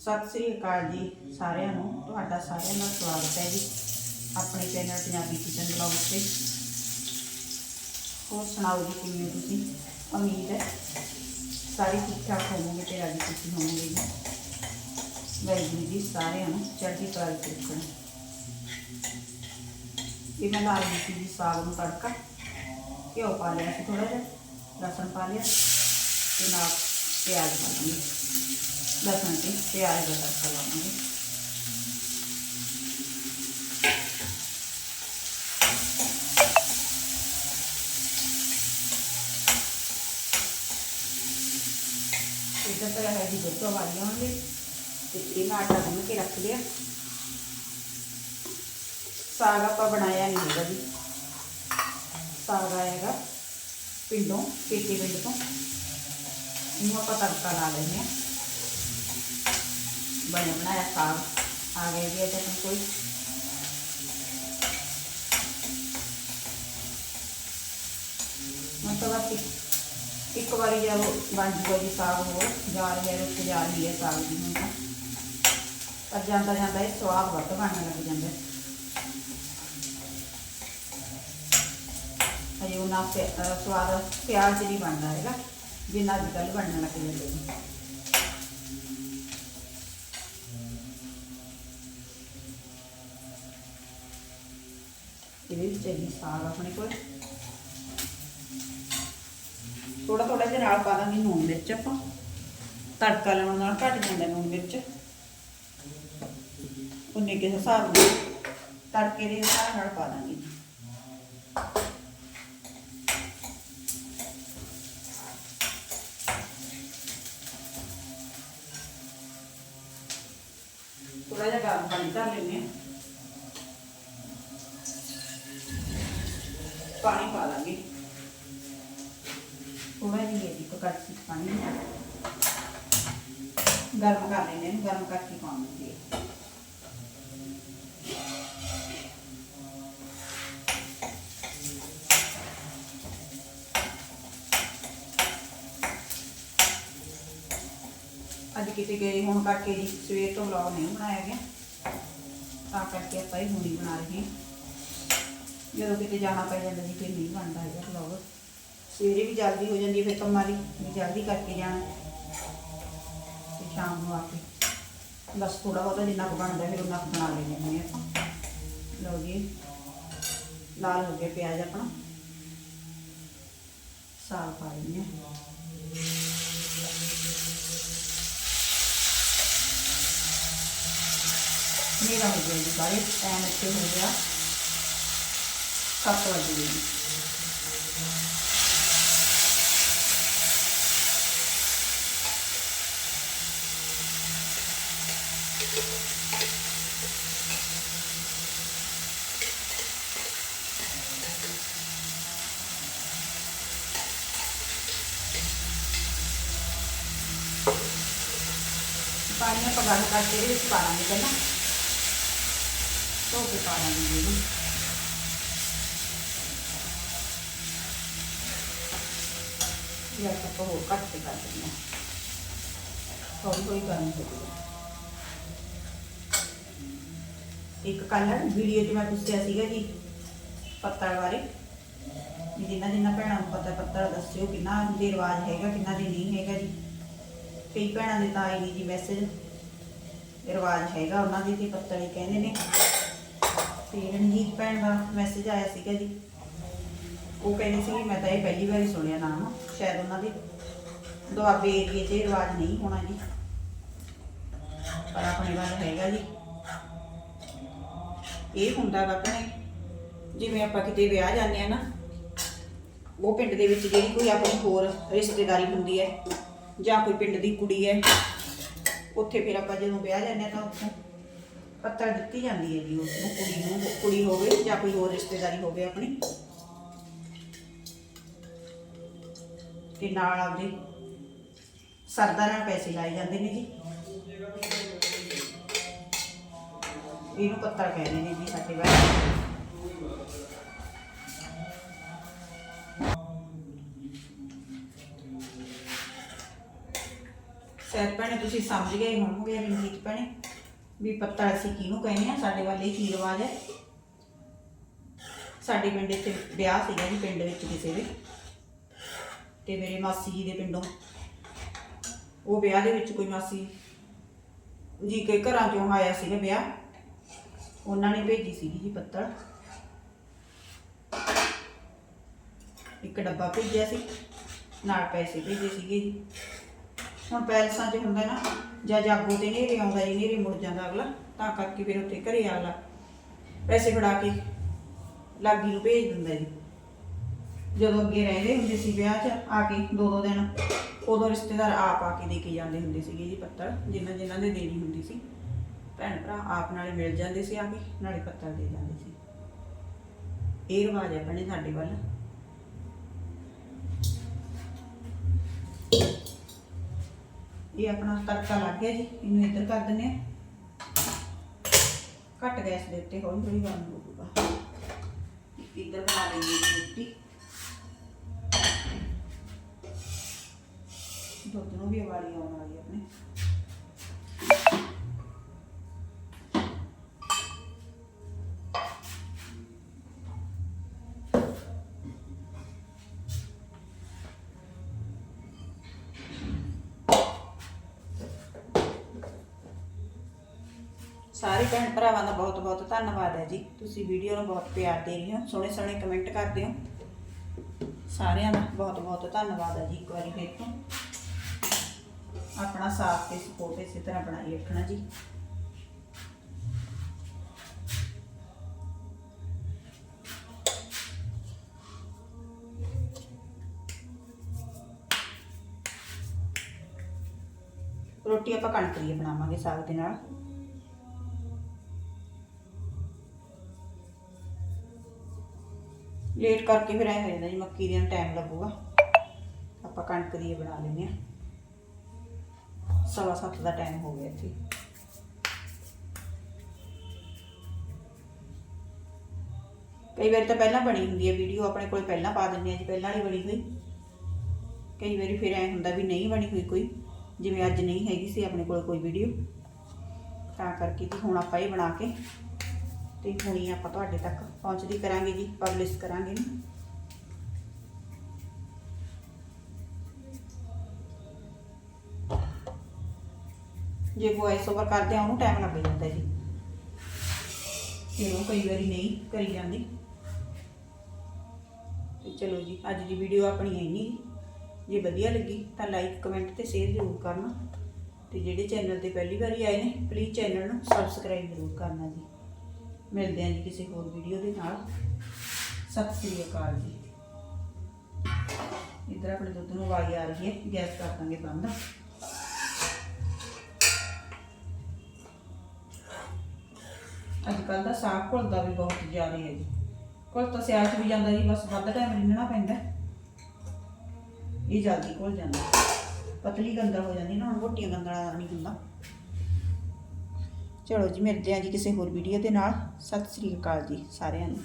ਸਤਿ ਸ੍ਰੀ ਅਕਾਲ ਜੀ ਸਾਰਿਆਂ ਨੂੰ। ਤੁਹਾਡਾ ਸਾਰਿਆਂ ਦਾ ਸਵਾਗਤ ਹੈ ਜੀ ਆਪਣੇ ਚੈਨਲ ਪੰਜਾਬੀ ਕਿਚਨ ਬਲੌਗ ਤੇ। ਹੋਰ ਸੁਣਾਓ ਜੀ ਕਿਵੇਂ ਹੋ ਤੁਸੀਂ? ਉਮੀਦ ਹੈ ਸਾਰੇ ਠੀਕ ਠਾਕ ਹੋਵੋਗੇ ਤੇ ਅੱਜ ਖੁਸ਼ੀ ਹੋਵੋਗੇ ਜੀ। ਵਾਹਿਗੁਰੂ ਜੀ ਸਾਰਿਆਂ ਨੂੰ, ਚੜ੍ਹਦੀ ਕਲਾ ਵਿੱਚ ਰੱਖਣ। ਇਹ ਮੈਂ ਲਾ ਲਈ ਜੀ ਸਾਗ ਨੂੰ ਤੜਕਾ, ਘਿਓ ਪਾ ਲਿਆ ਸੀ ਥੋੜਾ ਜਿਹਾ, ਲਸਣ ਪਾ ਲਿਆ। ਤੇ ਨਾਲ ਪਿਆਜ਼ ਪਾ ਲਾਂਗੇ ਮਿੰਟ ਪਿਆਜ਼ ਦਾ ਤੜਕਾ ਲਾਵਾਂਗੇ। ਇੱਧਰ ਤਾਂ ਹੈ ਜੀ ਦੁੱਧ ਵਾਲੀਆਂ ਹੋਣਗੇ ਤੇ ਇਹ ਮੈਂ ਆਟਾ ਗੁੰਨ ਕੇ ਰੱਖ ਲਿਆ। ਸਾਗ ਆਪਾਂ ਬਣਾਇਆ ਨਹੀਂ ਹੈਗਾ ਜੀ। ਸਾਗ ਆਏਗਾ ਪਿੰਡੋਂ, ਪੇਕੇ ਪਿੰਡ ਤੋਂ। ਇਹਨੂੰ ਆਪਾਂ ਤੜਕਾ ਲਾ ਲੈਂਦੇ ਹਾਂ ਬਣਿਆ ਬਣਾਇਆ ਸਾਗ ਆ ਗਿਆ ਜੀ ਅਜੇ ਕੋਈ ਮਤਲਬ ਇੱਕ ਇੱਕ ਵਾਰੀ ਜਦ ਬਣ ਜੂਗਾ ਜੀ ਸਾਗ ਹੋਰ ਜਾ ਰਿਹਾ ਰੁਕ ਜਾ ਰਹੀ ਹੈ ਸਾਗ ਦੀ ਹੁਣ ਤਾਂ ਪਰ ਜਾਂਦਾ ਜਾਂਦਾ ਇਹ ਸਵਾਦ ਵੱਧ ਬਣਨ ਲੱਗ ਜਾਂਦਾ ਹੈ। ਹਜੇ ਉਹਨਾਂ ਤੇ ਜਿੰਨਾ ਅੱਜ ਕੱਲ੍ਹ ਬਣਨ ਲੱਗ ਜਾਂਦੇ ਨੇ। ਇਹਦੇ ਵਿੱਚ ਹੈਗੀ ਸਾਗ ਆਪਣੇ ਕੋਲ। ਥੋੜਾ ਥੋੜਾ ਜਿਹਾ ਨਾਲ ਪਾ ਦਾਂਗੇ ਨੂਣ ਮਿਰਚ ਆਪਾਂ। ਤੜਕਾ ਲਾਉਣ ਨਾਲ ਘੱਟ ਜਾਂਦਾ ਨੂਣ ਮਿਰਚ। ਉਨੇ ਕੇ ਹਿਸਾਬ ਨਾਲ ਤੜਕੇ ਦੇ ਹਿਸਾਬ ਨਾਲ ਪਾ ਦਾਂਗੇ। ਪਾਣੀ ਧਰ ਹਾਂ ਪਾਣੀ ਪਾ ਦਾਂਗੇ ਥੋੜਾ ਜਿਹਾ ਇਹ ਇੱਕ ਕੜਛੀ ਪਾਣੀ ਗਰਮ ਕਰ ਲੈਂਦੇ ਹਾਂ ਗਰਮ ਕਰਕੇ ਪਾਵਾਂਗੇ ਅੱਜ ਕਿਤੇ ਗਏ ਹੁਣ ਕਰਕੇ ਜੀ ਸਵੇਰ ਤੋਂ ਵਲੌਗ ਨਹੀਂ ਬਣਾਇਆ ਗਿਆ। ਤਾਂ ਕਰਕੇ ਆਪਾਂ ਇਹ ਹੁਣੀ ਬਣਾ ਰਹੇ ਜਦੋਂ ਕਿਤੇ ਜਾਣਾ ਪੈ ਜਾਂਦਾ ਜੀ, ਫਿਰ ਨਹੀਂ ਬਣਦਾ ਹੈਗਾ ਵਲੌਗ ਸਵੇਰੇ ਵੀ ਜਲਦੀ ਹੋ ਜਾਂਦੀ ਹੈ, ਫਿਰ ਕੰਮਾਂ ਦੀ ਵੀ ਜਲਦੀ ਕਰਕੇ ਜਾਣਾ। ਤੇ ਸ਼ਾਮ ਨੂੰ ਆ ਕੇ ਬਸ ਥੋੜਾ ਬਹੁਤਾ ਜਿੰਨਾ ਕੁ ਬਣਦਾ ਫਿਰ ਉਹਨਾਂ ਕੁ ਬਣਾ ਲੈਂਦੇ ਹਾਂ। ਆਪਾਂ ਲਓ ਜੀ, ਲਾਲ ਹੋ ਗਿਆ ਪਿਆਜ਼ ਆਪਣਾ। ਸਾਗ ਪਾ ਲੈਂਦੇ ਹਾਂ। ਮੇਰਾ ਹੋ ਗਿਆ ਜੀ ਸਾਰੇ ਟਾਈਮ ਇੱਥੇ ਹੋ ਗਿਆ। ਸੱਤ ਵਜੇ ਜੀ। ਪਾਣੀ ਆਪਾਂ ਗਰਮ ਕਰਕੇ ਇਹਦੇ ਵਿੱਚ ਪਾ ਲਾਂਗੇ ਧੋ ਕੇ ਪਾ ਲਾਂਗੇ ਇਹਨੂੰ। ਜਾਂ ਆਪਾਂ ਹੋਰ ਘੱਟ ਕੇ ਕਰ ਦਿੰਦੇ ਹਾਂ। ਹੌਲੀ ਹੌਲੀ ਗਰਮ ਹੋ ਜਾਊਗਾ ਇੱਕ ਕੱਲ੍ਹ ਵੀਡੀਓ 'ਚ ਮੈਂ ਪੁੱਛਿਆ ਸੀਗਾ ਜੀ, ਪੱਤਲ ਬਾਰੇ। ਵੀ ਜਿੰਨਾ ਜਿੰਨਾ ਭੈਣਾਂ ਨੂੰ ਪਤਾ ਪੱਤਲ, ਦੱਸਿਓ ਕਿੰਨਾ ਦੇ ਰਿਵਾਜ ਹੈਗਾ, ਕਿੰਨਾ ਦੇ ਨਹੀਂ ਹੈਗਾ ਜੀ। ਕਈ ਭੈਣਾਂ ਦੇ ਤਾਂ ਆਈ ਨਹੀਂ ਜੀ ਮੈਸੇਜ ਰਿਵਾਜ ਹੈਗਾ ਉਹਨਾਂ ਦੇ ਤੇ ਪੱਤਲ ਹੀ ਕਹਿੰਦੇ ਨੇ। ਤੇ ਰਣਜੀਤ ਭੈਣ ਦਾ ਮੈਸੇਜ ਆਇਆ ਸੀਗਾ ਜੀ। ਉਹ ਕਹਿੰਦੀ ਸੀ ਮੈਂ ਤਾਂ ਇਹ ਪਹਿਲੀ ਵਾਰੀ ਸੁਣਿਆ ਨਾਮ। ਸ਼ਾਇਦ ਉਹਨਾਂ ਦੇ ਦੁਆਬੇ ਏਰੀਏ 'ਚ ਇਹ ਰਿਵਾਜ ਨਹੀਂ ਹੋਣਾ ਜੀ। ਪਰ ਆਪਣੇ ਵੱਲ ਹੈਗਾ ਜੀ। ਇਹ ਹੁੰਦਾ ਵਾ ਭੈਣੇ, ਜਿਵੇਂ ਆਪਾਂ ਕਿਤੇ ਵਿਆਹ ਜਾਂਦੇ ਆ ਨਾ, ਉਹ ਪਿੰਡ ਦੇ ਵਿੱਚ ਜਿਹੜੀ ਕੋਈ ਆਪਣੀ ਹੋਰ ਰਿਸ਼ਤੇਦਾਰੀ ਹੁੰਦੀ ਹੈ ਜਾਂ ਕੋਈ ਪਿੰਡ ਦੀ ਕੁੜੀ ਹੈ, ਉੱਥੇ ਫਿਰ ਆਪਾਂ ਜਦੋਂ ਵਿਆਹ ਜਾਂਦੇ ਆ ਤਾਂ ਉੱਥੋਂ ਪੱਤਰ ਦਿੱਤੀ ਜਾਂਦੀ ਹੈ ਜੀ ਉਸ ਨੂੰ, ਕੁੜੀ ਨੂੰ, ਕੁੜੀ ਹੋਵੇ ਜਾਂ ਕੋਈ ਹੋਰ ਰਿਸ਼ਤੇਦਾਰੀ ਹੋਵੇ ਆਪਣੀ। ਤੇ ਨਾਲ ਆਪਦੇ ਸਰਦਾ ਨਾਲ ਪੈਸੇ ਲਾਏ ਜਾਂਦੇ ਨੇ ਜੀ। ਇਹਨੂੰ ਪੱਤਰ ਕਹਿੰਦੇ ਨੇ ਜੀ ਸਾਡੇ ਬਾਰੇ। ਸ਼ਾਇਦ ਭੈਣੇ, ਤੁਸੀਂ ਸਮਝ ਗਏ ਹੋਵੋਗੇ ਰਣਜੀਤ ਭੈਣੇ? ਵੀ ਪੱਤਲ ਅਸੀਂ ਕਿਹਨੂੰ ਕਹਿੰਦੇ ਆ ਸਾਡੇ ਵੱਲ ਇਹ ਕੀ ਰਿਵਾਜ ਹੈ। ਸਾਡੇ ਪਿੰਡ ਇੱਥੇ ਵਿਆਹ ਸੀਗਾ ਜੀ, ਪਿੰਡ ਵਿੱਚ ਕਿਸੇ ਦੇ। ਤੇ ਮੇਰੇ ਮਾਸੀ ਜੀ ਦੇ ਪਿੰਡੋਂ। ਉਹ ਵਿਆਹ ਦੇ ਵਿੱਚ ਕੋਈ ਮਾਸੀ ਜੀ ਕੇ ਘਰਾਂ ਚੋਂ ਆਇਆ ਸੀਗਾ ਵਿਆਹ। ਉਹਨਾਂ ਨੇ ਭੇਜੀ ਸੀਗੀ ਜੀ ਪੱਤਲ। ਇੱਕ ਡੱਬਾ ਭੇਜਿਆ ਸੀ। ਨਾਲ ਪੈਸੇ ਭੇਜੇ ਸੀਗੇ ਜੀ। ਹੁਣ ਪੈਲਸਾਂ 'ਚ ਹੁੰਦਾ ਨਾ, ਜਾਂ ਜਾਗੋ ਤੇ ਨੇਰੇ ਆਉਂਦਾ ਜੀ ਨੇਰੇ ਮੁੜ ਜਾਂਦਾ ਅਗਲਾ, ਤਾਂ ਕਰਕੇ ਫਿਰ ਉੱਥੇ ਘਰੇ ਅਗਲਾ ਪੈਸੇ ਫੜਾ ਕੇ ਲਾਗੀ ਨੂੰ ਭੇਜ ਦਿੰਦਾ ਜੀ। ਜਦੋਂ ਅੱਗੇ ਰਹਿੰਦੇ ਹੁੰਦੇ ਸੀ ਵਿਆਹ 'ਚ, ਆ ਕੇ ਦੋ ਦੋ ਦਿਨ, ਉਦੋਂ ਰਿਸ਼ਤੇਦਾਰ ਆਪ ਆ ਕੇ ਦੇ ਕੇ ਜਾਂਦੇ ਹੁੰਦੇ ਸੀਗੇ ਜੀ ਪੱਤਰ ਜਿਨ੍ਹਾਂ ਜਿਨ੍ਹਾਂ ਦੇ ਦੇਣੀ ਹੁੰਦੀ ਸੀ। ਭੈਣ ਭਰਾ ਆਪ ਨਾਲੇ ਮਿਲ ਜਾਂਦੇ ਸੀ ਆ ਕੇ, ਨਾਲੇ ਪੱਤਰ ਦੇ ਜਾਂਦੇ ਸੀ। ਇਹ ਰਿਵਾਜ ਹੈ ਭੈਣੇ ਸਾਡੇ ਵੱਲ। ਇਹ ਆਪਣਾ ਤੜਕਾ ਲੱਗ ਗਿਆ ਜੀ, ਇਹਨੂੰ ਇੱਧਰ ਕਰ ਦਿੰਦੇ ਆ ਘੱਟ ਗੈਸ ਦੇ ਉੱਤੇ, ਹੌਲੀ ਹੌਲੀ ਬਣ ਹੋਊਗਾ। ਇੱਧਰ ਬਣਾ ਲਈਏ ਜੀ ਰੋਟੀ। ਦੁੱਧ ਨੂੰ ਵੀ ਉਬਾਲੀ ਆਉਣ ਵਾਲੀ ਹੈ ਆਪਣੇ। ਸਾਰੇ ਭੈਣ ਭਰਾਵਾਂ ਦਾ ਬਹੁਤ ਬਹੁਤ ਧੰਨਵਾਦ ਹੈ ਜੀ। ਤੁਸੀਂ ਵੀਡੀਓ ਨੂੰ ਬਹੁਤ ਪਿਆਰ ਦੇ ਰਹੇ ਹੋ, ਸੋਹਣੇ ਸੋਹਣੇ ਕਮੈਂਟ ਕਰਦੇ ਹੋ। ਸਾਰਿਆਂ ਦਾ ਬਹੁਤ ਬਹੁਤ ਧੰਨਵਾਦ ਹੈ ਜੀ ਇੱਕ ਵਾਰੀ ਫਿਰ ਤੋਂ। ਆਪਣਾ ਸਾਥ ਤੇ ਸਪੋਰਟ ਇਸੇ ਤਰ੍ਹਾਂ ਬਣਾਈ ਰੱਖਣਾ ਜੀ। ਰੋਟੀ ਆਪਾਂ ਕਣਕ ਦੀ ਬਣਾਵਾਂਗੇ ਸਾਗ ਦੇ ਨਾਲ। ਲੇਟ ਕਰਕੇ ਫਿਰ ਐ ਹੋ ਜਾਂਦਾ ਜੀ, ਮੱਕੀ ਦੀਆਂ ਟਾਈਮ ਲੱਗੂਗਾ। ਆਪਾਂ ਕਣਕ ਦੀ ਬਣਾ ਲੈਂਦੇ ਆ ਸਵਾ ਸੱਤ ਦਾ ਟਾਈਮ ਹੋ ਗਿਆ ਇੱਥੇ। ਕਈ ਵਾਰੀ ਤਾਂ ਪਹਿਲਾਂ ਬਣੀ ਹੁੰਦੀ ਹੈ ਵੀਡੀਓ ਆਪਣੇ ਕੋਲ ਪਹਿਲਾਂ ਪਾ ਦਿੰਦੇ ਆ ਜੀ, ਪਹਿਲਾਂ ਵਾਲੀ ਬਣੀ ਹੋਈ। ਕਈ ਵਾਰੀ ਫਿਰ ਐ ਹੁੰਦਾ ਵੀ ਨਹੀਂ ਬਣੀ ਹੋਈ ਕੋਈ, ਜਿਵੇਂ ਅੱਜ ਨਹੀਂ ਹੈਗੀ ਸੀ ਆਪਣੇ ਕੋਲ ਕੋਈ ਵੀਡੀਓ ਤਾਂ ਕਰਕੇ ਜੀ ਹੁਣ ਆਪਾਂ ਇਹ ਬਣਾ ਕੇ, ਤੇ ਹੁਣੀ ਆਪਾਂ ਤੁਹਾਡੇ ਤੱਕ ਪਹੁੰਚਦੀ ਕਰਾਂਗੇ ਜੀ ਪਬਲਿਸ਼ ਕਰਾਂਗੇ ਜੇ ਵੌਇਸ ਓਵਰ ਕਰਦੇ ਆ, ਉਹਨੂੰ ਟਾਈਮ ਲੱਗ ਜਾਂਦਾ ਜੀ। ਤੇ ਉਹ ਕਈ ਵਾਰੀ ਨਹੀਂ ਕਰੀ ਜਾਂਦੀ। ਤੇ ਚਲੋ ਜੀ, ਅੱਜ ਦੀ ਵੀਡੀਓ ਆਪਣੀ ਇੰਨੀ ਜੇ। ਵਧੀਆ ਲੱਗੀ, ਤਾਂ ਲਾਈਕ ਕਮੈਂਟ ਤੇ ਸ਼ੇਅਰ ਜ਼ਰੂਰ ਕਰਨਾ। ਤੇ ਜਿਹੜੇ ਚੈਨਲ ਤੇ ਪਹਿਲੀ ਵਾਰੀ ਆਏ ਨੇ ਪਲੀਜ਼ ਚੈਨਲ ਨੂੰ ਸਬਸਕ੍ਰਾਈਬ ਜ਼ਰੂਰ ਕਰਨਾ ਜੀ। ਮਿਲਦੇ ਹਾਂ ਜੀ ਕਿਸੇ ਹੋਰ ਵੀਡੀਓ ਦੇ ਨਾਲ। ਸਤਿ ਸ੍ਰੀ ਅਕਾਲ ਜੀ। ਇੱਧਰ ਆਪਣੇ ਦੁੱਧ ਨੂੰ ਵਾਲੀ ਆ ਰਹੀ ਹੈ, ਗੈਸ ਕਰ ਦਾਂਗੇ ਬੰਦ। ਅੱਜ ਕੱਲ ਦਾ ਸਾਗ ਘੁਲਦਾ ਵੀ ਬਹੁਤ ਜ਼ਿਆਦਾ ਹੈ ਜੀ। ਘੁਲ ਤਾਂ ਸਿਆਲ 'ਚ ਵੀ ਜਾਂਦਾ ਜੀ, ਬਸ ਵੱਧ ਟਾਈਮ ਰਿੰਨਣਾ ਪੈਂਦਾ। ਇਹ ਜਲਦੀ ਘੁਲ ਜਾਂਦਾ। ਪਤਲੀ ਗੰਦਾ ਹੋ ਜਾਂਦੀ ਨਾ, ਹੁਣ ਮੋਟੀਆਂ ਗੰਦਲਾਂ ਨਹੀਂ ਹੁੰਦਾ। ਚਲੋ ਜੀ ਮਿਲਦੇ ਹਾਂ ਜੀ ਕਿਸੇ ਹੋਰ ਵੀਡੀਓ ਦੇ ਨਾਲ। ਸਤਿ ਸ੍ਰੀ ਅਕਾਲ ਜੀ ਸਾਰਿਆਂ ਨੂੰ।